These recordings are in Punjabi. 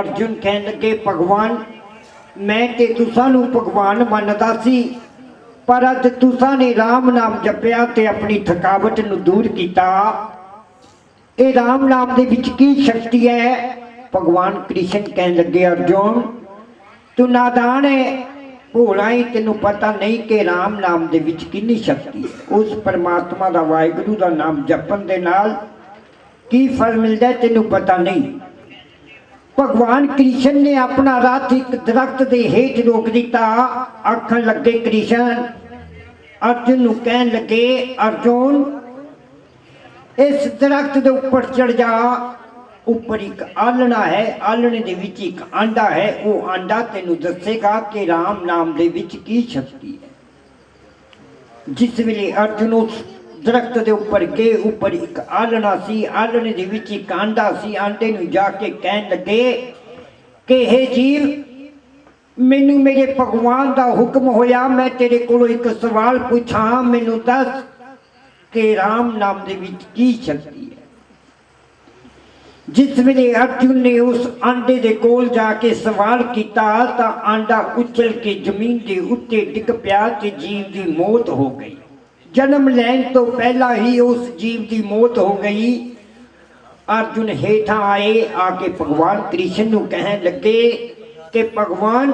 ਅਰਜੁਨ ਕਹਿਣ ਲੱਗੇ, ਭਗਵਾਨ, ਮੈਂ ਤੇ ਤੁਸਾਂ ਨੂੰ ਭਗਵਾਨ ਮੰਨਦਾ ਸੀ, ਪਰ ਅੱਜ ਤੁਸਾਂ ਨੇ RAM ਨਾਮ ਜਪਿਆ ਤੇ ਆਪਣੀ ਥਕਾਵਟ ਨੂੰ ਦੂਰ ਕੀਤਾ। ਇਹ RAM ਨਾਮ ਦੇ ਵਿੱਚ ਕੀ ਸ਼ਕਤੀ ਹੈ? ਭਗਵਾਨ ਕ੍ਰਿਸ਼ਨ ਕਹਿਣ ਲੱਗੇ, ਅਰਜੁਨ, ਤੂੰ ਨਾਦਾਨ ਹੈ। ਭੋਲਾ ਹੀ ਤੈਨੂੰ ਪਤਾ ਨਹੀਂ ਕਿ RAM ਨਾਮ ਦੇ ਵਿੱਚ ਕਿੰਨੀ ਸ਼ਕਤੀ ਹੈ। ਉਸ ਪਰਮਾਤਮਾ ਦਾ ਵਾਹਿਗੁਰੂ ਦਾ ਨਾਮ ਜਪਣ ਦੇ ਨਾਲ ਕੀ ਫਲ ਮਿਲਦਾ ਤੈਨੂੰ ਪਤਾ ਨਹੀਂ। ਭਗਵਾਨ ਕ੍ਰਿਸ਼ਨ ਨੇ ਆਪਣਾ ਰਥ ਇੱਕ ਦਰਖਤ ਦੇ ਹੇਠ ਰੋਕ ਦਿੱਤਾ। ਆਖਣ ਲੱਗੇ, ਕ੍ਰਿਸ਼ਨ, ਅਰਜੁਨ ਨੂੰ ਕਹਿਣ ਲੱਗੇ, ਅਰਜੁਨ, ਇਸ ਦਰਖਤ ਦੇ ਉੱਪਰ ਚੜ ਜਾ। ਉੱਪਰ ਇੱਕ ਆਲਣਾ ਹੈ ਆਲਣੇ ਦੇ ਵਿੱਚ ਇੱਕ ਆਂਡਾ ਹੈ। ਉਹ ਆਂਡਾ ਤੈਨੂੰ ਦੱਸੇਗਾ ਕਿ RAM ਨਾਮ ਦੇ ਵਿੱਚ ਕੀ ਸ਼ਕਤੀ ਹੈ। ਜਿਸ ਵੇਲੇ ਅਰਜੁਨ ਉਸ ਦਰਖਤ ਦੇ ਉੱਪਰ ਗਏ ਉੱਪਰ ਇੱਕ ਆਲਣਾ ਸੀ ਆਲਣੇ ਦੇ ਵਿੱਚ ਇੱਕ ਆਂਡਾ ਸੀ, ਆਂਡੇ ਨੂੰ ਜਾ ਕੇ ਕਹਿਣ ਲੱਗੇ ਕਿ ਇਹ ਜੀਵ, ਮੈਨੂੰ ਮੇਰੇ ਭਗਵਾਨ ਦਾ ਹੁਕਮ ਹੋਇਆ, ਮੈਂ ਤੇਰੇ ਕੋਲੋਂ ਇੱਕ ਸਵਾਲ ਪੁੱਛਾਂ, ਮੈਨੂੰ ਦੱਸ ਕਿ RAM ਨਾਮ ਦੇ ਵਿੱਚ ਕੀ ਸ਼ਕਤੀ ਹੈ। ਜਿਸ ਵੇਲੇ ਅਰਜੁਨ ਨੇ ਉਸ ਆਂਡੇ ਦੇ ਕੋਲ ਜਾ ਕੇ ਸਵਾਲ ਕੀਤਾ, ਤਾਂ ਆਂਡਾ ਉਛਲ ਕੇ ਜ਼ਮੀਨ ਦੇ ਉੱਤੇ ਡਿੱਗ ਪਿਆ ਤੇ ਜੀਵ ਦੀ ਮੌਤ ਹੋ ਗਈ। ਜਨਮ ਲੈਣ ਤੋਂ ਪਹਿਲਾਂ ਹੀ ਉਸ ਜੀਵ ਦੀ ਮੌਤ ਹੋ ਗਈ। ਅਰਜੁਨ ਹੇਠਾਂ ਆਏ, ਆ ਕੇ ਭਗਵਾਨ ਕ੍ਰਿਸ਼ਨ ਨੂੰ ਕਹਿਣ ਲੱਗੇ ਕਿ ਭਗਵਾਨ,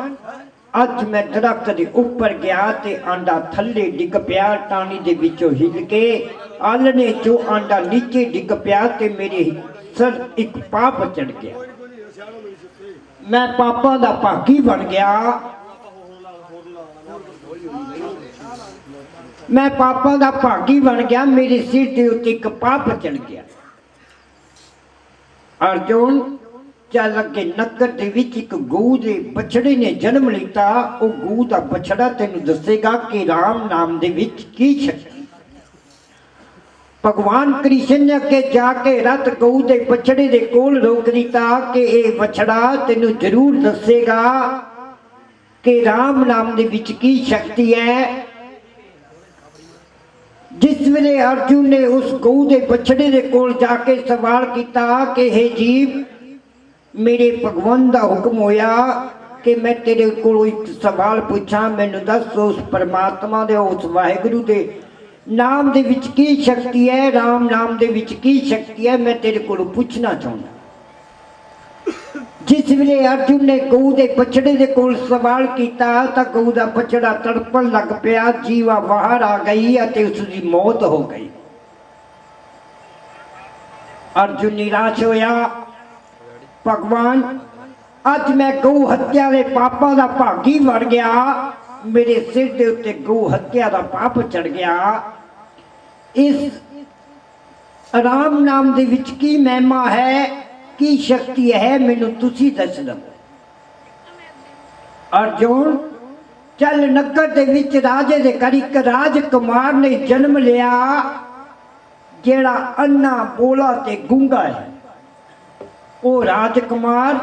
ਅੱਜ ਮੈਂ ਦਰਖਤ ਦੇ ਉੱਪਰ ਗਿਆ ਤੇ ਆਂਡਾ ਥੱਲੇ ਡਿੱਗ ਪਿਆ ਟਾਣੀ ਦੇ ਵਿੱਚੋਂ ਹਿੱਲ ਕੇ ਆਲਣੇ ਚੋਂ ਆਂਡਾ ਨੀਚੇ ਡਿੱਗ ਪਿਆ ਤੇ ਮੇਰੇ ਸਰ ਇੱਕ ਪਾਪ ਚੜ ਗਿਆ। ਮੈਂ ਪਾਪਾਂ ਦਾ ਭਾਗੀ ਬਣ ਗਿਆ। ਮੈਂ ਪਾਪਾਂ ਦਾ ਭਾਗੀ ਬਣ ਗਿਆ, ਮੇਰੇ ਸਿਰ ਦੇ ਉੱਤੇ ਇੱਕ ਪਾਪ ਚੜ ਗਿਆ। ਅਰਜੁਨ ਚੱਲ ਅੱਗੇ ਨਗਰ ਦੇ ਵਿੱਚ ਇੱਕ ਗਊ ਦੇ ਬਛੜੇ ਨੇ ਜਨਮ ਲਿੱਤਾ। ਉਹ ਗਊ ਦਾ ਬਛੜਾ ਤੈਨੂੰ ਦੱਸੇਗਾ ਕਿ RAM ਨਾਮ ਦੇ ਵਿੱਚ ਕੀ ਸ਼ਕਤੀ। ਭਗਵਾਨ ਕ੍ਰਿਸ਼ਨ ਨੇ ਅੱਗੇ ਜਾ ਕੇ ਰਤ ਗਊ ਦੇ ਬਛੜੇ ਦੇ ਕੋਲ ਰੋਕ ਦਿੱਤਾ ਕਿ ਇਹ ਬਛੜਾ ਤੈਨੂੰ ਜ਼ਰੂਰ ਦੱਸੇਗਾ ਕਿ RAM ਨਾਮ ਦੇ ਵਿੱਚ ਕੀ ਸ਼ਕਤੀ ਹੈ। ਜਿਸ ਵੇਲੇ ਅਰਜੁਨ ਨੇ ਉਸ ਗਊ ਦੇ ਬਛੜੇ ਦੇ ਕੋਲ ਜਾ ਕੇ ਸਵਾਲ ਕੀਤਾ ਕਿ ਇਹ ਜੀਵ, ਮੇਰੇ ਭਗਵਾਨ ਦਾ ਹੁਕਮ ਹੋਇਆ ਕਿ ਮੈਂ ਤੇਰੇ ਕੋਲੋਂ ਇੱਕ ਸਵਾਲ ਪੁੱਛਾਂ। ਮੈਨੂੰ ਦੱਸ ਉਸ ਪਰਮਾਤਮਾ ਦੇ, ਉਸ ਵਾਹਿਗੁਰੂ ਦੇ ਨਾਮ ਦੇ ਵਿੱਚ ਕੀ ਸ਼ਕਤੀ ਹੈ? RAM ਨਾਮ ਦੇ ਵਿੱਚ ਕੀ ਸ਼ਕਤੀ ਹੈ? ਮੈਂ ਤੇਰੇ ਕੋਲੋਂ ਪੁੱਛਣਾ ਚਾਹੁੰਦਾ। ਜਿਸ ਵੇਲੇ ਅਰਜੁਨ ਨੇ ਗਊ ਦੇ ਬਛੜੇ ਦੇ ਕੋਲ ਸਵਾਲ ਕੀਤਾ ਤਾਂ ਗਊ ਦਾ ਬਛੜਾ ਤੜਪਣ ਲੱਗ ਪਿਆ, ਜੀਵਾ ਬਾਹਰ ਆ ਗਈ ਅਤੇ ਉਸ ਦੀ ਮੌਤ ਹੋ ਗਈ। ਅਰਜੁਨ ਨਿਰਾਸ਼ ਹੋਇਆ। ਭਗਵਾਨ, ਅੱਜ ਮੈਂ ਗਊ ਹੱਤਿਆ ਦੇ ਪਾਪਾਂ ਦਾ ਭਾਗੀ ਵੜ ਗਿਆ। ਮੇਰੇ ਸਿਰ ਦੇ ਉੱਤੇ ਗਊ ਹੱਤਿਆ ਦਾ ਪਾਪ ਚੜ ਗਿਆ। ਇਸ ਰਾਮ ਨਾਮ ਦੇ ਵਿੱਚ ਕੀ ਮਹਿਮਾ ਹੈ? ਕੀ ਸ਼ਕਤੀ ਹੈ, ਮੈਨੂੰ ਤੁਸੀਂ ਦੱਸ ਦਿਓ। ਅਰਜੁਨ, ਚੱਲ ਨਗਰ ਦੇ ਵਿੱਚ ਰਾਜੇ ਦੇ ਘਰ ਇੱਕ ਰਾਜਕੁਮਾਰ ਨੇ ਜਨਮ ਲਿਆ, ਜਿਹੜਾ ਅੰਨਾ ਬੋਲਾ ਤੇ ਗੁੰਗਾ ਹੈ। ਉਹ ਰਾਜਕੁਮਾਰ,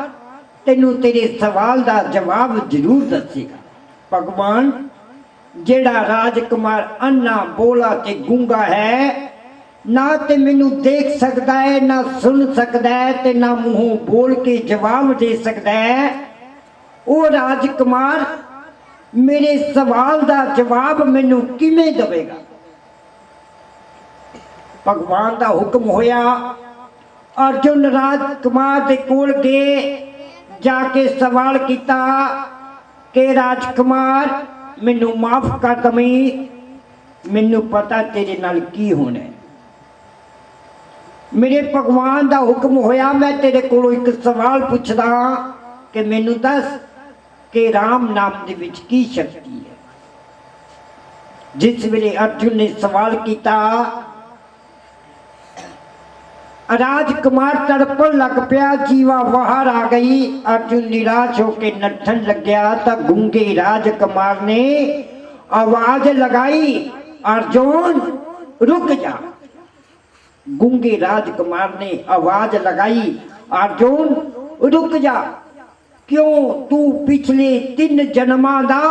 ਤੈਨੂੰ ਤੇਰੇ ਸਵਾਲ ਦਾ ਜਵਾਬ ਜ਼ਰੂਰ ਦੱਸੇਗਾ। ਭਗਵਾਨ, ਜਿਹੜਾ ਰਾਜ ਕੁਮਾਰ ਅੰਨਾ ਬੋਲਾ ਤੇ ਗੁੰਗਾ ਹੈ ਨਾ ਤੇ ਮੈਨੂੰ ਦੇਖ ਸਕਦਾ ਹੈ, ਨਾ ਸੁਣ ਸਕਦਾ ਹੈ ਤੇ ਨਾ ਮੂੰਹੋਂ ਬੋਲ ਕੇ ਜਵਾਬ ਦੇ ਸਕਦਾ ਹੈ। ਉਹ ਰਾਜਕੁਮਾਰ, ਮੇਰੇ ਸਵਾਲ ਦਾ ਜਵਾਬ ਮੈਨੂੰ ਕਿਵੇਂ ਦੇਵੇਗਾ? ਭਗਵਾਨ ਦਾ ਹੁਕਮ ਹੋਇਆ, ਅਰਜੁਨ ਰਾਜਕੁਮਾਰ ਦੇ ਕੋਲ ਗਏ, ਜਾ ਕੇ ਸਵਾਲ ਕੀਤਾ ਕਿ ਰਾਜਕੁਮਾਰ, ਮੈਨੂੰ ਮਾਫ ਕਰ ਦਵੀਂ, ਮੈਨੂੰ ਪਤਾ ਤੇਰੇ ਨਾਲ ਕੀ ਹੋਣਾ ਮੇਰੇ ਭਗਵਾਨ ਦਾ ਹੁਕਮ ਹੋਇਆ, ਮੈਂ ਤੇਰੇ ਕੋਲੋਂ ਇੱਕ ਸਵਾਲ ਪੁੱਛਦਾ ਕਿ ਮੈਨੂੰ ਦੱਸ ਕਿ RAM ਨਾਮ ਦੇ ਵਿੱਚ ਕੀ ਸ਼ਕਤੀ ਹੈ? ਜਿਸ ਵੇਲੇ ਅਰਜੁਨ ਨੇ ਸਵਾਲ ਕੀਤਾ ਰਾਜਕੁਮਾਰ ਤੜਪਣ ਲੱਗ ਪਿਆ, ਜੀਵਾ ਬਾਹਰ ਆ ਗਈ। ਅਰਜੁਨ ਨਿਰਾਸ਼ ਹੋ ਕੇ ਨੱਠਣ ਲੱਗਿਆ ਤਾਂ ਗੁੰਗੇ ਰਾਜ ਕੁਮਾਰ ਨੇ ਆਵਾਜ਼ ਲਗਾਈ, ਅਰਜੁਨ, ਰੁਕ ਜਾ। ਗੁੰਗੇ ਰਾਜਕੁਮਾਰ ਨੇ ਆਵਾਜ਼ ਲਗਾਈ, ਅਰਜੁਨ, ਰੁਕ ਜਾ। ਕਿਉਂ ਤੂੰ ਪਿਛਲੇ ਤਿੰਨ ਜਨਮਾਂ ਦਾ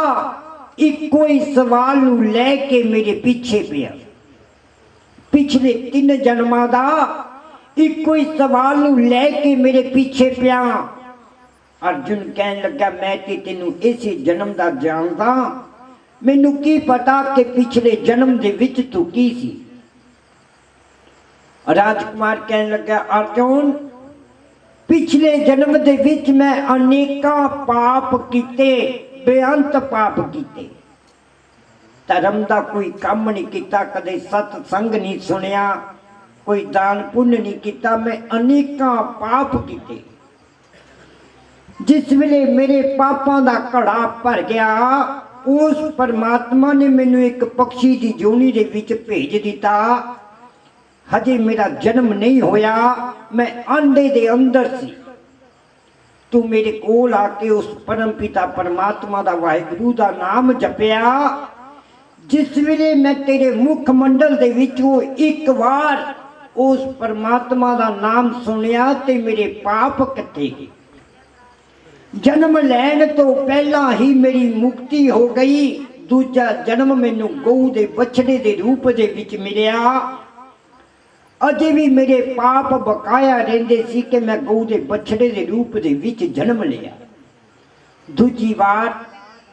ਇੱਕੋ ਹੀ ਸਵਾਲ ਨੂੰ ਲੈ ਕੇ ਮੇਰੇ ਪਿੱਛੇ ਪਿਆ? ਪਿਛਲੇ ਤਿੰਨ ਜਨਮਾਂ ਦਾ ਇੱਕੋ ਹੀ ਸਵਾਲ ਨੂੰ ਲੈ ਕੇ ਮੇਰੇ ਪਿੱਛੇ ਪਿਆ? ਅਰਜੁਨ ਕਹਿਣ ਲੱਗਾ, ਮੈਂ ਤੇ ਤੈਨੂੰ ਇਸੇ ਜਨਮ ਦਾ ਜਾਣਦਾ। ਮੈਨੂੰ ਕੀ ਪਤਾ ਕਿ ਪਿਛਲੇ ਜਨਮ ਦੇ ਵਿੱਚ ਤੂੰ ਕੀ ਸੀ? ਰਾਜਕੁਮਾਰ ਕਹਿਣ ਲੱਗਾ, ਅਰਜੁਨ, ਪਿਛਲੇ ਜਨਮ ਦੇ ਵਿੱਚ ਮੈਂ ਅਨੇਕਾਂ ਪਾਪ ਕੀਤੇ, ਬੇਅੰਤ ਪਾਪ ਕੀਤੇ। ਧਰਮ ਦਾ ਕੋਈ ਕੰਮ ਨਹੀਂ ਕੀਤਾ, ਕਦੇ ਸਤ ਸੰਗ ਨਹੀਂ ਸੁਣਿਆ, ਕੋਈ ਦਾਨ ਪੁੰਨ ਨਹੀਂ ਕੀਤਾ, ਮੈਂ ਅਨੇਕਾਂ ਪਾਪ ਕੀਤੇ। ਜਿਸ ਵੇਲੇ ਮੇਰੇ ਪਾਪਾਂ ਦਾ ਘੜਾ ਭਰ ਗਿਆ, ਉਸ ਪਰਮਾਤਮਾ ਨੇ ਮੈਨੂੰ ਇੱਕ ਪਕਸ਼ੀ ਦੀ ਜੋਨੀ ਦੇ ਵਿੱਚ ਭੇਜ ਦਿੱਤਾ ਹਜੇ ਮੇਰਾ ਜਨਮ ਨਹੀਂ ਹੋਇਆ, ਮੈਂ ਆਂਡੇ ਦੇ ਅੰਦਰ ਸੀ। ਤੂੰ ਮੇਰੇ ਕੋਲ ਆ ਕੇ ਉਸ ਪਰਮ ਪਿਤਾ ਪਰਮਾਤਮਾ ਦਾ ਵਾਹਿਗੁਰੂ ਦਾ ਨਾਮ ਜਪਿਆ। ਜਿਸ ਵੇਲੇ ਮੈਂ ਤੇਰੇ ਮੁਖ ਮੰਡਲ ਦੇ ਵਿੱਚੋਂ ਇੱਕ ਵਾਰ ਉਸ ਪਰਮਾਤਮਾ ਦਾ ਨਾਮ ਸੁਣਿਆ ਤੇ ਮੇਰੇ ਪਾਪ ਕੱਟੇ। ਗਏ ਜਨਮ ਲੈਣ ਤੋਂ ਪਹਿਲਾਂ ਹੀ ਮੇਰੀ ਮੁਕਤੀ ਹੋ ਗਈ। ਦੂਜਾ ਜਨਮ ਮੈਨੂੰ ਗਊ ਦੇ ਬਛੜੇ ਦੇ ਰੂਪ ਦੇ ਵਿੱਚ ਮਿਲਿਆ। ਅਜੇ ਵੀ ਮੇਰੇ ਪਾਪ ਬਕਾਇਆ ਰਹਿੰਦੇ ਸੀ ਕਿ ਮੈਂ ਗਊ ਦੇ ਬਛੜੇ ਦੇ ਰੂਪ ਦੇ ਵਿੱਚ ਜਨਮ ਲਿਆ। ਦੂਜੀ ਵਾਰ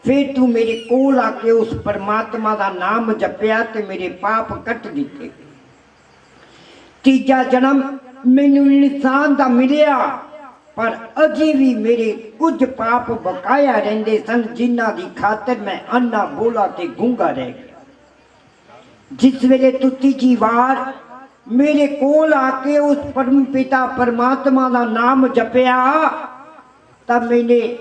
ਫਿਰ ਤੂੰ ਮੇਰੇ ਕੋਲ ਆ ਕੇ ਉਸ ਪਰਮਾਤਮਾ ਦਾ ਨਾਮ ਜਪਿਆ ਤੇ ਮੇਰੇ ਪਾਪ ਕੱਟ ਦਿੱਤੇ। ਤੀਜਾ ਜਨਮ ਮੈਨੂੰ ਇਨਸਾਨ ਦਾ ਮਿਲਿਆ, ਪਰ ਅਜੇ ਵੀ ਮੇਰੇ ਕੁਝ ਪਾਪ ਬਕਾਇਆ ਰਹਿੰਦੇ ਸਨ, ਜਿਨ੍ਹਾਂ ਦੀ ਖਾਤਰ ਮੈਂ ਅੰਨਾ ਬੋਲਾ ਤੇ ਗੂੰਗਾ ਰਹਿ ਗਿਆ। ਜਿਸ ਵੇਲੇ ਤੂੰ ਤੀਜੀ ਵਾਰ ਮੇਰੇ ਕੋਲ ਆ ਕੇ ਉਸ ਪਰਮ ਪਿਤਾ ਪਰਮਾਤਮਾ ਦਾ ਨਾਮ ਜਪਿਆ, ਤਾਂ ਮੈਨੇ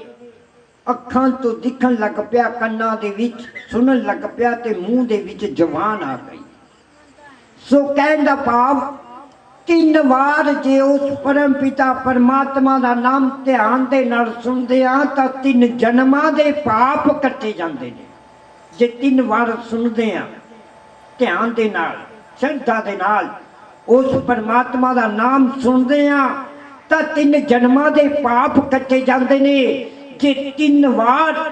ਅੱਖਾਂ ਤੋਂ ਦਿਖਣ ਲੱਗ ਪਿਆ, ਕੰਨਾਂ ਦੇ ਵਿੱਚ ਸੁਣਨ ਲੱਗ ਪਿਆ ਤੇ ਮੂੰਹ ਦੇ ਵਿੱਚ ਜਵਾਨ ਆ ਗਈ। ਸੋ ਕਹਿਣ ਦਾ ਭਾਵ, ਤਿੰਨ ਵਾਰ ਜੇ ਉਸ ਪਰਮ ਪਿਤਾ ਪਰਮਾਤਮਾ ਦਾ ਨਾਮ ਧਿਆਨ ਦੇ ਨਾਲ ਸੁਣਦੇ ਆ, ਤਾਂ ਤਿੰਨ ਜਨਮਾਂ ਦੇ ਪਾਪ ਕੱਟੇ ਜਾਂਦੇ ਨੇ। ਜੇ ਤਿੰਨ ਵਾਰ ਸੁਣਦੇ ਆ, ਧਿਆਨ ਦੇ ਨਾਲ, ਸ਼ਰਧਾ ਦੇ ਨਾਲ ਉਸ ਪਰਮਾਤਮਾ ਦਾ ਨਾਮ ਸੁਣਦੇ ਆ ਤਾਂ ਤਿੰਨ ਜਨਮਾਂ ਦੇ ਪਾਪ ਕੱਟੇ ਜਾਂਦੇ ਨੇ। ਜੇ ਤਿੰਨ ਵਾਰ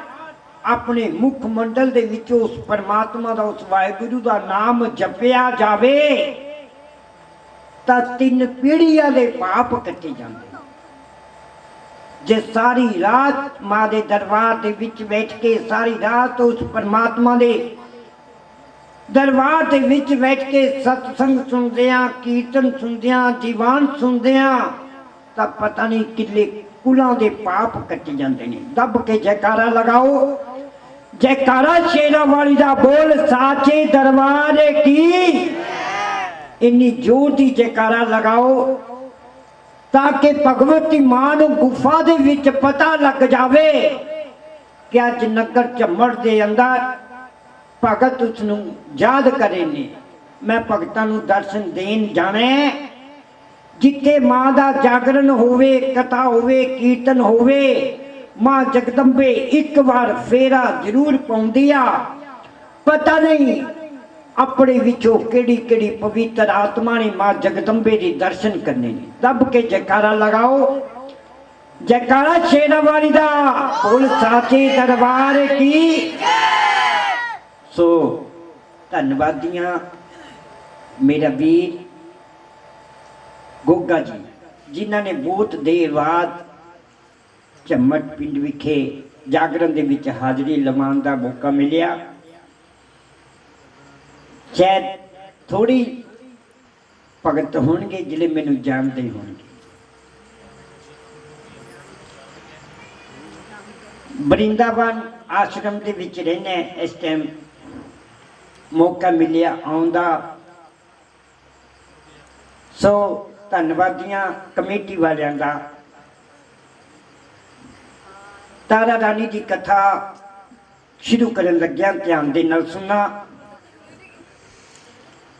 ਆਪਣੇ ਮੁਖ ਮੰਡਲ ਦੇ ਵਿੱਚ ਉਸ ਪਰਮਾਤਮਾ ਦਾ, ਉਸ ਵਾਹਿਗੁਰੂ ਦਾ ਨਾਮ ਜਪਿਆ ਜਾਵੇ, ਤਾਂ ਤਿੰਨ ਪੀੜ੍ਹੀਆਂ ਦੇ ਪਾਪ ਕੱਟੇ ਜਾਂਦੇ ਨੇ। ਜੇ ਸਾਰੀ ਰਾਤ ਮਾਂ ਦੇ ਦਰਬਾਰ ਦੇ ਵਿੱਚ ਬੈਠ ਕੇ ਸਾਰੀ ਰਾਤ ਉਸ ਪਰਮਾਤਮਾ ਦੇ ਦਰਬਾਰ ਦੇ ਵਿੱਚ ਬੈਠ ਕੇ ਸਤਸੰਗ ਸੁਣਦੇ ਆ ਕੀਰਤਨ ਸੁਣਦੇ ਆ ਦੀਵਾਨ ਸੁਣਦੇ ਆ ਤਾਂ ਪਤਾ ਨਹੀਂ ਕਿੱਲੇ ਕੁਲਾਂ ਦੇ ਪਾਪ ਕੱਟ ਜਾਂਦੇ ਨੇ। ਦੱਬ ਕੇ ਜੈਕਾਰਾ ਲਗਾਓ। ਜੈਕਾਰਾ ਸ਼ੇਰਾਂ ਵਾਲੀ ਦਾ ਬੋਲ, ਸਾਚੇ ਦਰਬਾਰ ਕੀ? ਇੰਨੀ ਜ਼ੋਰ ਦੀ ਜੈਕਾਰਾ ਲਗਾਓ ਤਾਂ ਕਿ ਭਗਵਤੀ ਮਾਂ ਨੂੰ ਗੁਫਾ ਦੇ ਵਿੱਚ ਪਤਾ ਲੱਗ ਜਾਵੇ ਕਿ ਅੱਜ ਨਗਰ ਝੰਮੜ ਦੇ ਅੰਦਰ ਭਗਤ ਉਸ ਨੂੰ ਯਾਦ ਕਰੇ ਨੇ। ਮੈਂ ਭਗਤਾਂ ਨੂੰ ਦਰਸ਼ਨ ਦੇਣ ਜਾਣਾ ਜਿੱਥੇ ਮਾਂ ਦਾ ਜਾਗਰਣ ਹੋਵੇ, ਕਥਾ ਹੋਵੇ, ਕੀਰਤਨ ਹੋਵੇ, ਮਾਂ ਜਗਦੰਬੇ ਇੱਕ ਵਾਰ ਫੇਰਾ ਜ਼ਰੂਰ ਪਾਉਂਦੀ ਆ। ਪਤਾ ਨਹੀਂ ਆਪਣੇ ਵਿੱਚੋਂ ਕਿਹੜੀ ਕਿਹੜੀ ਪਵਿੱਤਰ ਆਤਮਾ ਨੇ ਮਾਂ ਜਗਦੰਬੇ ਦੇ ਦਰਸ਼ਨ ਕਰਨੇ ਨੇ। ਦੱਬ ਕੇ ਜੈਕਾਰਾ ਲਗਾਓ। ਜੈਕਾਰਾ ਸ਼ੇਰਾਂ ਵਾਲੀ ਦਾ ਬੋਲ ਸਾਚੇ ਦਰਬਾਰ ਕੀ? ਸੋ ਧੰਨਵਾਦੀਆਂ ਮੇਰਾ ਵੀਰ ਗੋਗਾ ਜੀ, ਜਿਨ੍ਹਾਂ ਨੇ ਬਹੁਤ ਦੇਰ ਬਾਅਦ ਝੰਮਟ ਪਿੰਡ ਵਿਖੇ ਜਾਗਰਣ ਦੇ ਵਿੱਚ ਹਾਜ਼ਰੀ ਲਵਾਉਣ ਦਾ ਮੌਕਾ ਮਿਲਿਆ। ਸ਼ਾਇਦ ਥੋੜੀ ਭਗਤ ਹੋਣਗੇ ਜਿਹੜੇ ਮੈਨੂੰ ਜਾਣਦੇ ਹੋਣਗੇ। ਬਰਿੰਦਾਵਨ ਆਸ਼ਰਮ ਦੇ ਵਿੱਚ ਰਹਿਣਾ ਇਸ ਟਾਈਮ ਮੌਕਾ ਮਿਲਿਆ ਆਉਂਦਾ ਸੋ ਧੰਨਵਾਦੀਆਂ ਕਮੇਟੀ ਵਾਲਿਆਂ ਦਾ। ਤਾਰਾ ਰਾਣੀ ਦੀ ਕਥਾ ਸ਼ੁਰੂ ਕਰਨ ਲੱਗਿਆ ਧਿਆਨ ਦੇ ਨਾਲ ਸੁਣਨਾ।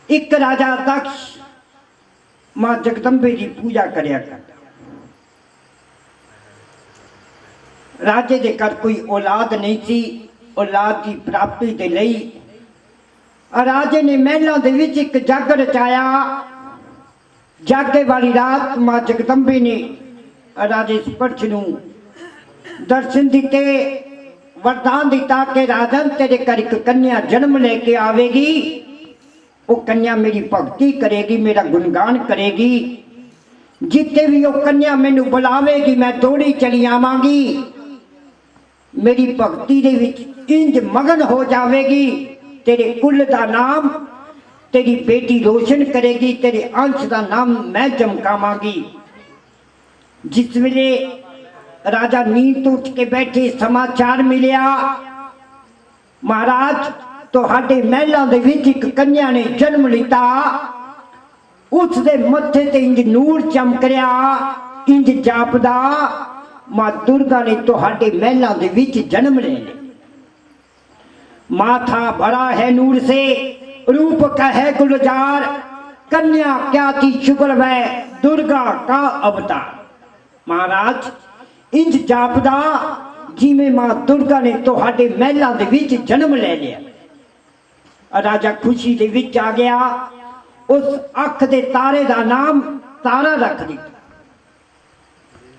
ਇੱਕ ਰਾਜਾ ਦਕਸ਼ ਮਾਂ ਜਗਦੰਬੇ ਦੀ ਪੂਜਾ ਕਰਿਆ ਕਰਦਾ। ਰਾਜੇ ਦੇ ਘਰ ਕੋਈ ਔਲਾਦ ਨਹੀਂ ਸੀ। ਔਲਾਦ ਦੀ ਪ੍ਰਾਪਤੀ ਦੇ ਲਈ ਰਾਜੇ ਨੇ ਮਹਿਲਾਂ ਦੇ ਵਿੱਚ ਇੱਕ ਜੱਗ ਰਚਾਇਆ। ਜਾਗੇ ਵਾਲੀ ਰਾਤ ਮਾਂ ਜਗਦੰਬੇ ਨੇ ਰਾਜੇ ਸਪਰਸ਼ ਨੂੰ ਦਰਸ਼ਨ ਦਿੱਤੇ। ਵਰਦਾਨ ਦਿੱਤਾ ਕਿ ਰਾਜਨ, ਤੇਰੇ ਘਰ ਇੱਕ ਕੰਨਿਆ ਜਨਮ ਲੈ ਕੇ ਆਵੇਗੀ। ਉਹ ਕੰਨਿਆ ਮੇਰੀ ਭਗਤੀ ਕਰੇਗੀ, ਮੇਰਾ ਗੁਣਗਾਨ ਕਰੇਗੀ। ਜਿੱਥੇ ਵੀ ਉਹ ਕੰਨਿਆ ਮੈਨੂੰ ਬੁਲਾਵੇਗੀ, ਮੈਂ ਦੌੜੀ ਚਲੀ ਆਵਾਂਗੀ। ਮੇਰੀ ਭਗਤੀ ਦੇ ਵਿੱਚ ਇੰਜ ਮਗਨ ਹੋ ਜਾਵੇਗੀ। ਤੇਰੇ ਕੁੱਲ ਦਾ ਨਾਮ, ਤੇਰੀ ਬੇਟੀ ਰੋਸ਼ਨ ਕਰੇਗੀ, ਤੇਰੇ ਅੰਸ਼ ਦਾ ਨਾਮ ਮੈਂ ਚਮਕਾਵਾਂਗੀ। ਜਿਸ ਵੇਲੇ ਰਾਜਾ ਨੀਂਦ ਤੋਂ ਉੱਠ ਕੇ ਬੈਠੇ ਸਮਾਚਾਰ ਮਿਲਿਆ, ਮਹਾਰਾਜ, ਤੁਹਾਡੇ ਮਹਿਲਾਂ ਦੇ ਵਿੱਚ ਇੱਕ ਕੰਨਿਆ ਨੇ ਜਨਮ ਲਿੱਤਾ। ਉਸ ਦੇ ਮੱਥੇ ਤੇ ਇੰਜ ਨੂਰ ਚਮਕ ਰਿਹਾ ਇੰਜ ਜਾਪਦਾ, ਮਾਂ ਦੁਰਗਾ ਨੇ ਤੁਹਾਡੇ ਮਹਿਲਾਂ ਦੇ ਵਿੱਚ ਜਨਮ ਲੈ ਲਿਆ। माथा भरा है नूर से रूप का है गुलजार कन्या क्या थी शुक्र वै दुर्गा का अवतार ਮਹਾਰਾਜ ਇੰਜ ਜਾਪਦਾ ਜਿਵੇਂ ਮਾਂ ਦੁਰਗਾ ਨੇ ਤੁਹਾਡੇ ਮਹਿਲਾਂ ਦੇ ਵਿੱਚ ਜਨਮ ਲੈ ਲਿਆ ਰਾਜਾ ਖੁਸ਼ੀ ਦੇ ਵਿੱਚ ਆ ਗਿਆ ਉਸ ਅੱਖ ਦੇ ਤਾਰੇ ਦਾ ਨਾਮ ਤਾਰਾ ਰੱਖ ਦਿੱਤਾ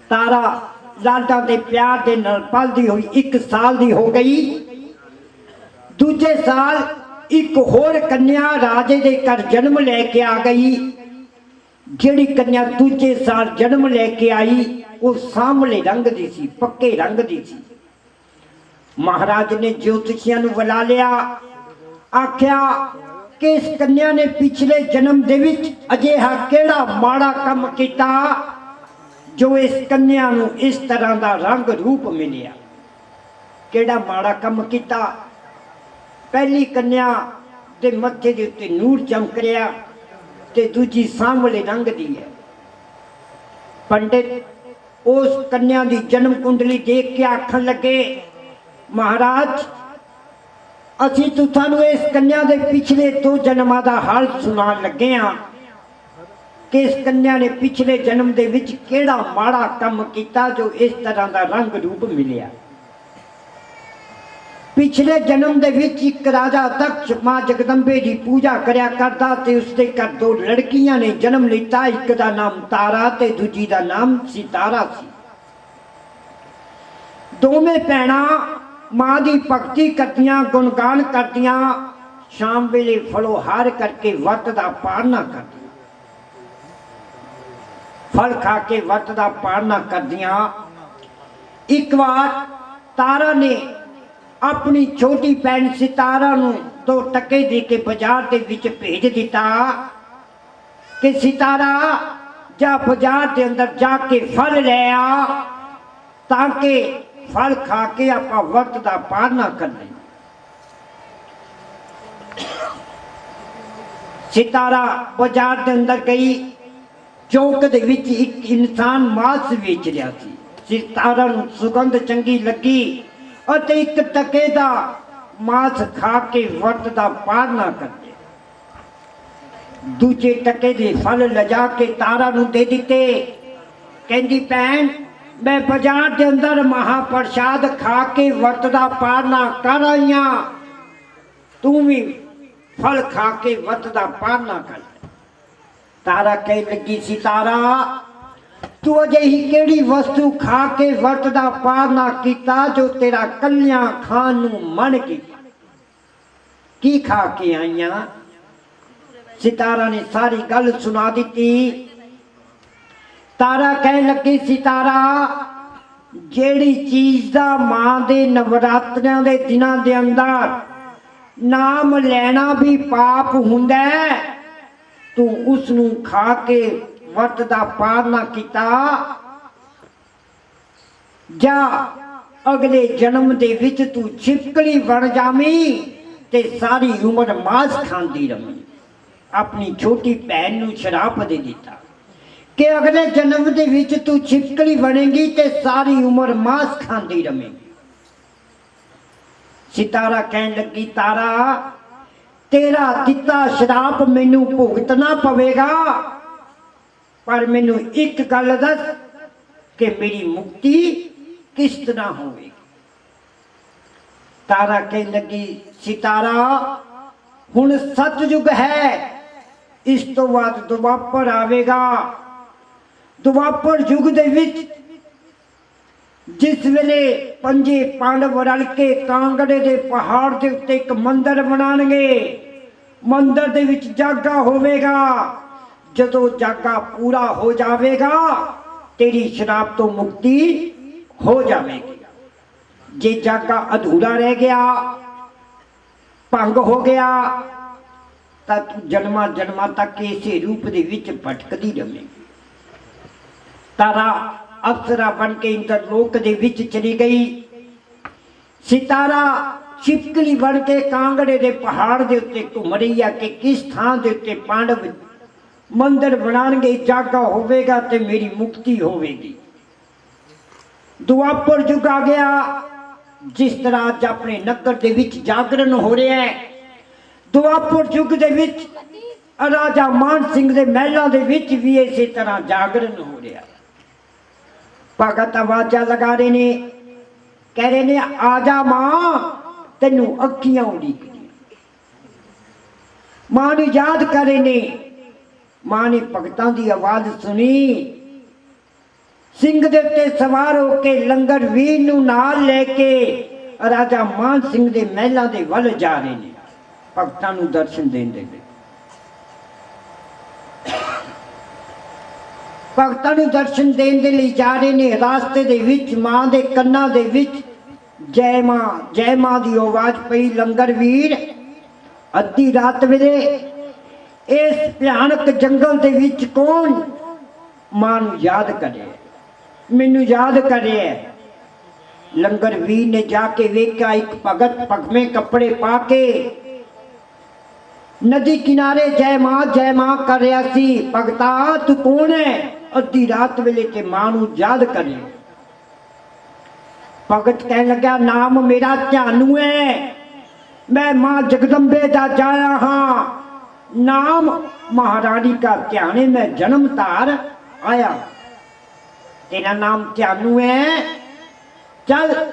ਤਾਰਾ ਲਾਡਾਂ ਦੇ ਪਿਆਰ ਦੇ ਨਾਲ ਪਲਦੀ ਹੋਈ ਇੱਕ ਸਾਲ ਦੀ ਹੋ ਗਈ ਦੂਜੇ ਸਾਲ ਇੱਕ ਹੋਰ ਕੰਨਿਆ ਰਾਜੇ ਦੇ ਘਰ ਜਨਮ ਲੈ ਕੇ ਆ ਗਈ। ਜਿਹੜੀ ਕੰਨਿਆ ਦੂਜੇ ਸਾਲ ਜਨਮ ਲੈ ਕੇ ਆਈ, ਉਹ ਸਾਹਮਣੇ ਰੰਗ ਦੀ ਸੀ, ਪੱਕੇ ਰੰਗ ਦੀ ਸੀ। ਮਹਾਰਾਜ ਨੇ ਜੋਤਸ਼ੀਆਂ ਨੂੰ ਬੁਲਾ ਲਿਆ। ਆਖਿਆ ਕਿ ਇਸ ਕੰਨਿਆ ਨੇ ਪਿਛਲੇ ਜਨਮ ਦੇ ਵਿੱਚ ਅਜਿਹਾ ਕਿਹੜਾ ਮਾੜਾ ਕੰਮ ਕੀਤਾ, ਜੋ ਇਸ ਕੰਨਿਆ ਨੂੰ ਇਸ ਤਰ੍ਹਾਂ ਦਾ ਰੰਗ ਰੂਪ ਮਿਲਿਆ? ਕਿਹੜਾ ਮਾੜਾ ਕੰਮ ਕੀਤਾ? ਪਹਿਲੀ ਕੰਨਿਆ ਦੇ ਮੱਥੇ ਦੇ ਉੱਤੇ ਨੂਰ ਚਮਕ ਰਿਹਾ ਤੇ ਦੂਜੀ ਸਾਹਮਣੇ ਰੰਗ ਦੀ ਹੈ। ਪੰਡਿਤ ਉਸ ਕੰਨਿਆ ਦੀ ਜਨਮ ਕੁੰਡਲੀ ਦੇਖ ਕੇ ਆਖਣ ਲੱਗੇ, ਮਹਾਰਾਜ, ਅਸੀਂ ਤੁਹਾਨੂੰ ਇਸ ਕੰਨਿਆ ਦੇ ਪਿਛਲੇ ਦੋ ਜਨਮਾਂ ਦਾ ਹਾਲ ਸੁਣਾਉਣ ਲੱਗੇ ਹਾਂ ਕਿ ਇਸ ਕੰਨਿਆ ਨੇ ਪਿਛਲੇ ਜਨਮ ਦੇ ਵਿੱਚ ਕਿਹੜਾ ਮਾੜਾ ਕੰਮ ਕੀਤਾ ਜੋ ਇਸ ਤਰ੍ਹਾਂ ਦਾ ਰੰਗ ਰੂਪ ਮਿਲਿਆ। ਪਿਛਲੇ ਜਨਮ ਦੇ ਵਿੱਚ ਇੱਕ ਰਾਜਾ ਤਖਤ ਮਾਂ ਜਗਦੰਬੇ ਦੀ ਪੂਜਾ ਕਰਿਆ ਕਰਦਾ ਤੇ ਉਸਦੇ ਘਰ ਦੋ ਲੜਕੀਆਂ ਨੇ ਜਨਮ ਲਿੱਤਾ, ਇੱਕ ਦਾ ਨਾਮ ਤਾਰਾ ਤੇ ਦੂਜੀ ਦਾ ਨਾਮ ਸਿਤਾਰਾ ਸੀ। ਦੋਵੇਂ ਭੈਣਾਂ ਮਾਂ ਦੀ ਭਗਤੀ ਕਰਦੀਆਂ, ਗੁਣਗਾਨ ਕਰਦੀਆਂ, ਸ਼ਾਮ ਵੇਲੇ ਫਲੋਹਾਰ ਕਰਕੇ ਵਰਤ ਦਾ ਪਾਲਣਾ ਕਰਦੀਆਂ। ਫਲ ਖਾ ਕੇ ਵਰਤ ਦਾ ਪਾਲਣਾ ਕਰਦੀਆਂ। ਇੱਕ ਵਾਰ ਤਾਰਾ ਨੇ ਆਪਣੀ ਛੋਟੀ ਭੈਣ ਸਿਤਾਰਾ ਨੂੰ ਦੋ ਟੱਕੇ ਦੇ ਕੇ ਬਾਜ਼ਾਰ ਦੇ ਵਿੱਚ ਭੇਜ ਦਿੱਤਾ ਕਿ ਸਿਤਾਰਾ, ਜਾ ਬਾਜ਼ਾਰ ਦੇ ਅੰਦਰ ਜਾ ਕੇ ਫਲ ਲੈ ਆ ਤਾਂ ਕਿ ਫਲ ਖਾ ਕੇ ਆਪਾਂ ਵਰਤ ਦਾ ਪਾਲਣਾ ਕਰੀਏ ਸਿਤਾਰਾ ਬਾਜ਼ਾਰ ਦੇ ਅੰਦਰ ਗਈ, ਚੌਕ ਦੇ ਵਿੱਚ ਇੱਕ ਇਨਸਾਨ ਮਾਸ ਵੇਚ ਰਿਹਾ ਸੀ। ਸਿਤਾਰਾ ਨੂੰ ਸੁਗੰਧ ਚੰਗੀ ਲੱਗੀ। ਅਤੇ ਇੱਕ ਟਕੇ ਦਾ ਮਾਸ ਖਾ ਕੇ ਵਰਤ ਦਾ ਪਾਲਣਾ ਕਰਦੇ। ਦੂਜੇ ਟਕੇ ਦੇ ਫਲ ਲਜਾ ਕੇ ਤਾਰਾ ਨੂੰ ਦੇ ਦਿੱਤੇ। ਕਹਿੰਦੀ, ਭੈਣ, ਮੈਂ ਬਾਜ਼ਾਰ ਦੇ ਅੰਦਰ ਮਹਾਪ੍ਰਸਾਦ ਖਾ ਕੇ ਵਰਤ ਦਾ ਪਾਲਣਾ ਕਰ ਆਈਆਂ। ਤੂੰ ਵੀ ਫਲ ਖਾ ਕੇ ਵਰਤ ਦਾ ਪਾਲਣਾ ਕਰ। ਤਾਰਾ ਕਹਿ ਲੱਗੀ ਸੀ, ਤਾਰਾ ਤੂੰ ਅਜਿਹੀ ਕਿਹੜੀ ਵਸਤੂ ਖਾ ਕੇ ਵਰਤ ਦਾ ਪਾਲਣਾ ਕੀਤਾ ਜੋ ਤੇਰਾ ਕੱਲਿਆਂ ਖਾਣ ਨੂੰ ਮਨ ਕੀਤਾ ਕੀ ਖਾ ਕੇ ਆਈਆਂ? ਸਿਤਾਰਾ ਨੇ ਸਾਰੀ ਗੱਲ ਸੁਣਾ ਦਿੱਤੀ। ਤਾਰਾ ਕਹਿਣ ਲੱਗੀ, ਸਿਤਾਰਾ, ਜਿਹੜੀ ਚੀਜ਼ ਦਾ ਮਾਂ ਦੇ ਨਵਰਾਤਰਿਆਂ ਦੇ ਦਿਨਾਂ ਦੇ ਅੰਦਰ ਨਾਮ ਲੈਣਾ ਵੀ ਪਾਪ ਹੁੰਦਾ ਤੂੰ ਉਸ ਨੂੰ ਖਾ ਕੇ ਵਰਤ ਦਾ ਪਾਲਣਾ ਕੀਤਾ। ਜਾਂ ਅਗਲੇ ਜਨਮ ਦੇ ਵਿੱਚ ਤੂੰ ਛਿਪਕਲੀ ਬਣ ਜਾਵੀਂ ਤੇ ਸਾਰੀ ਉਮਰ ਮਾਸ ਖਾਂਦੀ ਰਵੇਂ। ਆਪਣੀ ਛੋਟੀ ਭੈਣ ਨੂੰ ਸ਼ਰਾਪ ਦੇ ਦਿੱਤਾ। ਕਿ ਅਗਲੇ ਜਨਮ ਦੇ ਵਿੱਚ ਤੂੰ ਛਿਪਕਲੀ ਬਣੇਗੀ ਤੇ ਸਾਰੀ ਉਮਰ ਮਾਸ ਖਾਂਦੀ ਰਵੇਂਗੀ ਸਿਤਾਰਾ ਕਹਿਣ ਲੱਗੀ, ਤਾਰਾ, ਤੇਰਾ ਦਿੱਤਾ ਸ਼ਰਾਪ ਮੈਨੂੰ ਭੁਗਤਣਾ ਪਵੇਗਾ। ਪਰ ਮੈਨੂੰ ਇੱਕ ਗੱਲ ਦੱਸ ਕਿ ਮੇਰੀ ਮੁਕਤੀ ਕਿਸ ਤਰ੍ਹਾਂ ਹੋਵੇਗੀ? ਤਾਰਾ ਕਹਿਣ ਲੱਗੀ, ਸਿਤਾਰਾ, ਹੁਣ ਸਤਜੁਗ ਹੈ। ਇਸ ਤੋਂ ਬਾਅਦ ਦੁਆਪਰ ਆਵੇਗਾ। ਦੁਆਪਰ ਯੁੱਗ ਦੇ ਵਿੱਚ ਜਿਸ ਵੇਲੇ ਪੰਜੇ ਪਾਂਡਵ ਰਲ ਕੇ ਕਾਂਗੜੇ ਦੇ ਪਹਾੜ ਦੇ ਉੱਤੇ ਇੱਕ ਮੰਦਿਰ ਬਣਾਉਣਗੇ, ਮੰਦਿਰ ਦੇ ਵਿੱਚ ਜਾਗਾ ਹੋਵੇਗਾ। ਜਦੋਂ ਜਾਗਾ ਪੂਰਾ ਹੋ ਜਾਵੇਗਾ, ਤੇਰੀ ਸ਼ਰਾਬ ਤੋਂ ਮੁਕਤੀ ਹੋ ਜਾਵੇਗੀ। ਜੇ ਜਾਗਾ ਅਧੂਰਾ ਰਹਿ ਗਿਆ, ਭੰਗ ਹੋ ਗਿਆ, ਤਾਂ ਤੂੰ ਜਨਮਾਂ ਜਨਮਾਂ ਤੱਕ ਇਸੇ ਰੂਪ ਦੇ ਵਿੱਚ ਭਟਕਦੀ ਰਵੇਂਗੀ ਤਾਰਾ ਅਪਸਰਾ ਬਣ ਕੇ ਇੰਦਰਲੋਕ ਦੇ ਵਿੱਚ ਚਲੀ ਗਈ। ਸਿਤਾਰਾ ਛਿਪਕਲੀ ਬਣ ਕੇ ਕਾਂਗੜੇ ਦੇ ਪਹਾੜ ਦੇ ਉੱਤੇ ਘੁੰਮ ਰਹੀ ਆ ਕਿ ਕਿਸ ਥਾਂ ਦੇ ਉੱਤੇ ਪਾਂਡਵ ਮੰਦਰ ਬਣਾਣਗੇ ਜਾਗਾ ਹੋਵੇਗਾ ਤੇ ਮੇਰੀ ਮੁਕਤੀ ਹੋਵੇਗੀ। ਦੁਆਪਰ ਯੁੱਗ ਆ ਗਿਆ, ਜਿਸ ਤਰ੍ਹਾਂ ਅੱਜ ਆਪਣੇ ਨਗਰ ਦੇ ਵਿੱਚ ਜਾਗਰਣ ਹੋ ਰਿਹਾ ਹੈ। ਦੁਆਪਰ ਯੁੱਗ ਦੇ ਵਿੱਚ ਰਾਜਾ ਮਾਨ ਸਿੰਘ ਦੇ ਮਹਿਲਾਂ ਦੇ ਵਿੱਚ ਵੀ ਇਸੇ ਤਰ੍ਹਾਂ ਜਾਗਰਣ ਹੋ ਰਿਹਾ ਭਗਤ ਆਵਾਜ਼ਾਂ ਲਗਾ ਰਹੇ ਨੇ, ਕਹਿ ਰਹੇ ਨੇ, ਆ ਜਾ ਮਾਂ, ਤੈਨੂੰ ਅੱਖੀਆਂ ਉਡੀਕਦੀਆਂ ਮਾਂ ਨੂੰ ਯਾਦ ਕਰੇ ਨੇ ਮਾਂ ਨੇ ਭਗਤਾਂ ਦੀ ਆਵਾਜ਼ ਸੁਣੀ। ਸਿੰਘ ਦੇ ਉੱਤੇ ਸਵਾਰ ਹੋ ਕੇ ਲੰਗਰ ਵੀਰ ਨੂੰ ਨਾਲ ਲੈ ਕੇ ਰਾਜਾ ਮਾਨ ਸਿੰਘ ਦੇ ਮਹਿਲਾਂ ਦੇ ਵੱਲ ਜਾ ਰਹੇ ਨੇ। ਭਗਤਾਂ ਨੂੰ ਦਰਸ਼ਨ ਦੇਣ ਦੇ ਲਈ। ਭਗਤਾਂ ਨੂੰ ਦਰਸ਼ਨ ਦੇਣ ਦੇ ਲਈ ਜਾ ਰਹੇ ਨੇ। ਰਾਸਤੇ ਦੇ ਵਿੱਚ, ਮਾਂ ਦੇ ਕੰਨਾਂ ਦੇ ਵਿੱਚ ਜੈ ਮਾਂ ਜੈ ਮਾਂ ਦੀ ਆਵਾਜ਼ ਪਈ। ਲੰਗਰ ਵੀਰ ਅੱਧੀ ਰਾਤ ਵੇਲੇ ਇਸ ਭਿਆਨਕ ਜੰਗਲ ਦੇ ਵਿੱਚ ਕੌਣ ਮਾਂ ਨੂੰ ਯਾਦ ਕਰੇ ਮੈਨੂੰ ਯਾਦ ਕਰੇ ਲੰਗਰ ਵੀਰ ਨੇ ਜਾ ਕੇ ਵੇਖਿਆ ਇੱਕ ਭਗਤ ਪਗਮੇ ਕੱਪੜੇ ਪਾ ਕੇ ਨਦੀ ਕਿਨਾਰੇ ਜੈ ਮਾਂ ਜੈ ਮਾਂ ਕਰ ਰਿਹਾ ਸੀ ਭਗਤਾ ਤੂੰ ਕੌਣ ਹੈ ਅੱਧੀ ਰਾਤ ਵੇਲੇ ਤੇ ਮਾਂ ਨੂੰ ਯਾਦ ਕਰੇ ਭਗਤ ਕਹਿਣ ਲੱਗਾ ਨਾਮ ਮੇਰਾ ਧਿਆਨੂ ਹੈ ਮੈਂ ਮਾਂ ਜਗਦੰਬੇ ਦਾ ਜਾਇਆ ਹਾਂ ਨਾਮ ਮਹਾਰਾਣੀ ਕਾ ਧਿਆਨੇ ਮੈਂ ਜਨਮ ਧਾਰ ਆਇਆ। ਤੇਰਾ ਨਾਮ ਧਿਆਨੂ ਹੈ। ਚੱਲ,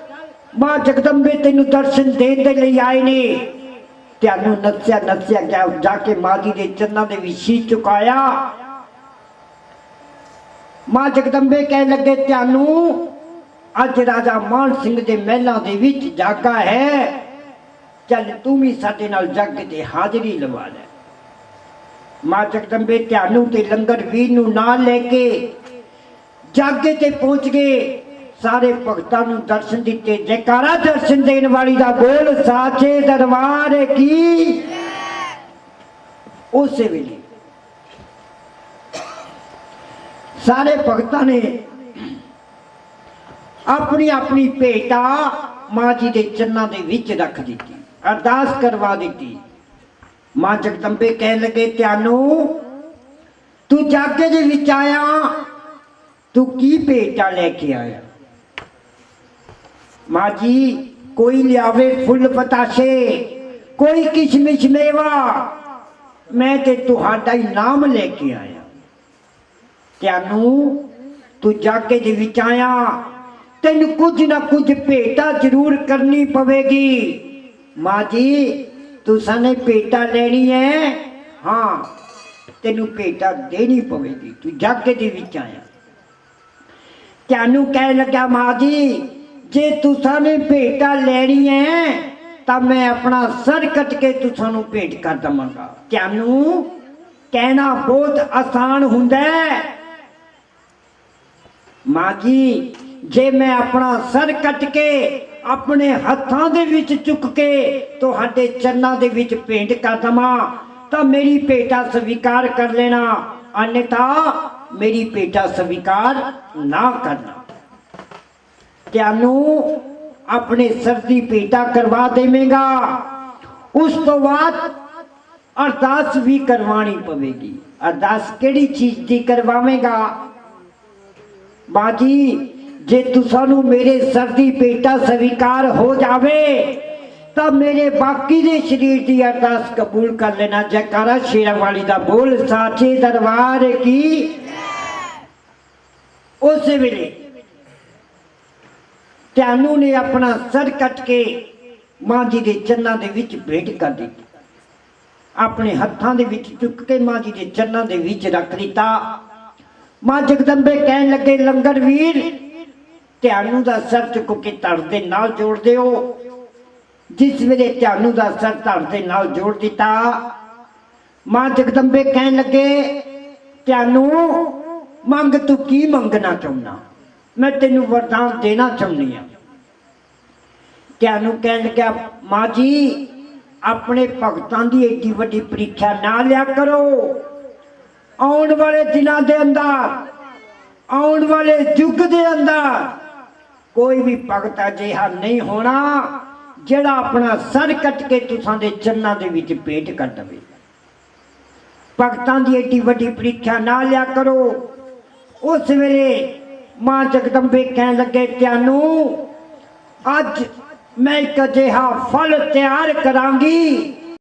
ਮਾਂ ਜਗਦੰਬੇ ਤੈਨੂੰ ਦਰਸ਼ਨ ਦੇਣ ਦੇ ਲਈ ਆਏ ਨੇ। ਧਿਆਨੂ ਨੱਸਿਆ ਨੱਸਿਆ ਗਿਆ ਜਾ ਕੇ ਮਾਂ ਜੀ ਦੇ ਚਰਨਾਂ ਦੇ ਵਿੱਚ ਸੀ ਚੁਕਾਇਆ। ਮਾਂ ਜਗਦੰਬੇ ਕਹਿਣ ਲੱਗੇ, ਧਿਆਨੂ, ਅੱਜ ਰਾਜਾ ਮਾਨ ਸਿੰਘ ਦੇ ਮਹਿਲਾਂ ਦੇ ਵਿੱਚ ਜਾਗਾ ਹੈ। ਚੱਲ, ਤੂੰ ਵੀ ਸਾਡੇ ਨਾਲ ਜੱਗ ਤੇ ਹਾਜ਼ਰੀ ਲਵਾ ਲੈ। ਮਾਂ ਜਗਦੰਬੇ ਧਿਆਨੂ ਤੇ ਲੰਗਰ ਵੀਰ ਨੂੰ ਨਾਲ ਲੈ ਕੇ ਜਾਗੇ ਤੇ ਪਹੁੰਚ ਗਏ। ਸਾਰੇ ਭਗਤਾਂ ਨੂੰ ਦਰਸ਼ਨ ਦਿੱਤੇ, ਜੈਕਾਰਾ ਦਰਸ਼ਨ ਦੇਣ ਵਾਲੀ ਦਾ ਗੋਲ ਸਾਚੇ ਦਰਬਾਰ ਕੀ? ਉਸੇ ਵੇਲੇ ਸਾਰੇ ਭਗਤਾਂ ਨੇ ਆਪਣੀ ਆਪਣੀ ਭੇਟਾ ਮਾਂ ਜੀ ਦੇ ਚਰਨਾਂ ਦੇ ਵਿੱਚ ਰੱਖ ਦਿੱਤੀ, ਅਰਦਾਸ ਕਰਵਾ ਦਿੱਤੀ। ਮਾਂ ਜਗਦੰਬੇ ਕਹਿਣ ਲੱਗੇ ਧਿਆਨੂ ਤੂੰ ਜਾਗੇ ਦੇ ਵਿੱਚ ਆਇਆ ਤੂੰ ਕੀ ਭੇਟਾ ਲੈ ਕੇ ਆਇਆ ਮਾਂ ਜੀ ਕੋਈ ਲਿਆਵੇ ਫੁੱਲ ਪਤਾਸ਼ੇ ਕੋਈ ਕਿਸ਼ਮਿਸ਼ ਮੇਵਾ ਮੈਂ ਤੇ ਤੁਹਾਡਾ ਹੀ ਨਾਮ ਲੈ ਕੇ ਆਇਆ ਧਿਆਨੂ ਤੂੰ ਜਾਗੇ ਦੇ ਵਿੱਚ ਆਇਆ ਤੈਨੂੰ ਕੁਝ ਨਾ ਕੁਝ ਭੇਟਾ ਜ਼ਰੂਰ ਕਰਨੀ ਪਵੇਗੀ ਮਾਂ ਜੀ ਤੂੰ ਸਾਨੇ ਭੇਟਾ ਲੈਣੀ ਹੈ ਹਾਂ। ਤੈਨੂੰ ਭੇਟਾ ਦੇਣੀ ਪਵੇਗੀ ਤੂੰ ਜਾਗੇ ਦੇ ਵਿੱਚ ਆਇਆ। ਤੈਨੂੰ ਕਹਿ ਲੱਗਾ ਮਾਂ ਜੀ ਜੇ ਤੁਸਾਂ ਨੇ ਭੇਟਾ ਲੈਣੀ ਹੈ ਤਾਂ ਮੈਂ ਆਪਣਾ ਸਰ ਕੱਟ ਕੇ ਤੁਸਾਂ ਨੂੰ ਭੇਟ ਕਰ ਦਵਾਂਗਾ। ਤੈਨੂੰ ਕਹਿਣਾ ਬਹੁਤ ਆਸਾਨ ਹੁੰਦਾ ਹੈ ਮਾਂ ਜੀ ਜੇ ਮੈਂ ਆਪਣਾ ਸਰ ਕੱਟ ਕੇ ਆਪਣੇ ਹੱਥਾਂ ਦੇ ਵਿੱਚ ਚੁੱਕ ਕੇ ਤੁਹਾਡੇ ਚਰਨਾਂ ਦੇ ਵਿੱਚ ਭੇਂਟ ਕਰ ਦਵਾਂ। ਤਾਂ ਮੇਰੀ ਭੇਟਾ ਸਵੀਕਾਰ ਕਰ ਲੈਣਾ। ਅਨਿਤਾ, ਮੇਰੀ ਭੇਟਾ ਸਵੀਕਾਰ ਨਾ ਕਰਨਾ। ਤੁਹਾਨੂੰ ਆਪਣੇ ਸਰ ਦੀ ਭੇਟਾ ਕਰਵਾ ਦੇਵੇਂਗਾ। ਉਸ ਤੋਂ ਬਾਅਦ ਅਰਦਾਸ ਵੀ ਕਰਵਾਣੀ ਪਵੇਗੀ। ਅਰਦਾਸ ਕਿਹੜੀ ਚੀਜ਼ ਦੀ ਕਰਵਾਵੇਂਗਾ? ਬਾਜੀ ਜੇ ਤੁਸਾਨੂੰ ਮੇਰੇ ਸਰ ਦੀ ਭੇਟਾ ਸਵੀਕਾਰ ਹੋ ਜਾਵੇ, ਤਾਂ ਮੇਰੇ ਬਾਕੀ ਦੇ ਸਰੀਰ ਦੀ ਅਰਦਾਸ ਕਬੂਲ ਕਰ ਲੈਣਾ। ਜੈਕਾਰਾ ਸ਼ੇਰਾਂ ਵਾਲੀ ਦਾ ਬੋਲ, ਸਾਚੇ ਦਰਬਾਰ ਕੀ? ਉਸ ਵੇਲੇ ਧਿਆਨੂ ਨੇ ਆਪਣਾ ਸਰ ਕੱਟ ਕੇ ਮਾਂ ਜੀ ਦੇ ਚਰਨਾਂ ਦੇ ਵਿੱਚ ਭੇਟ ਕਰ ਦਿੱਤੀ। ਆਪਣੇ ਹੱਥਾਂ ਦੇ ਵਿੱਚ ਚੁੱਕ ਕੇ ਮਾਂ ਜੀ ਦੇ ਚਰਨਾਂ ਦੇ ਵਿੱਚ ਰੱਖ ਦਿੱਤਾ। ਮਾਂ ਜਗਦੰਬੇ ਕਹਿਣ ਲੱਗੇ, ਲੰਗਰ ਵੀਰ ਧਿਆਨੂ ਦਾ ਸਰ ਚੁੱਕ ਕੇ ਧੜ ਦੇ ਨਾਲ ਜੋੜ ਦਿਓ। ਜਿਸ ਵੇਲੇ ਧਿਆਨੂ ਦਾ ਸਰ ਧੜ ਦੇ ਨਾਲ ਜੋੜ ਦਿੱਤਾ, ਮਾਂ ਜਗਦੰਬੇ ਕਹਿਣ ਲੱਗੇ ਤੈਨੂੰ ਮੰਗ ਤੂੰ ਕੀ ਮੰਗਣਾ ਚਾਹੁੰਦਾ ਮੈਂ ਤੈਨੂੰ ਵਰਦਾਨ ਦੇਣਾ ਚਾਹੁੰਦੀ ਆ। ਤੈਨੂੰ ਕਹਿਣ ਲੱਗਿਆ, ਮਾਂ ਜੀ, ਆਪਣੇ ਭਗਤਾਂ ਦੀ ਏਡੀ ਵੱਡੀ ਪ੍ਰੀਖਿਆ ਨਾ ਲਿਆ ਕਰੋ। ਆਉਣ ਵਾਲੇ ਦਿਨਾਂ ਦੇ ਅੰਦਰ, ਆਉਣ ਵਾਲੇ ਯੁੱਗ ਦੇ ਅੰਦਰ ਕੋਈ ਵੀ ਭਗਤ ਅਜਿਹਾ ਨਹੀਂ ਹੋਣਾ ਜਿਹੜਾ ਆਪਣਾ ਸਰ ਕੱਟ ਕੇ ਤੁਸਾਂ ਦੇ ਚਰਨਾਂ ਦੇ ਵਿੱਚ ਪੇਟ ਕਰ ਦਵੇ। ਭਗਤਾਂ ਦੀ ਏਡੀ ਵੱਡੀ ਪ੍ਰੀਖਿਆ ਨਾ ਲਿਆ ਕਰੋ। ਉਸ ਵੇਲੇ ਮਾਂ ਜਗਦੰਬੇ ਕਹਿਣ ਲੱਗੇ ਤੈਨੂੰ ਅੱਜ ਮੈਂ ਇੱਕ ਅਜਿਹਾ ਫਲ ਤਿਆਰ ਕਰਾਂਗੀ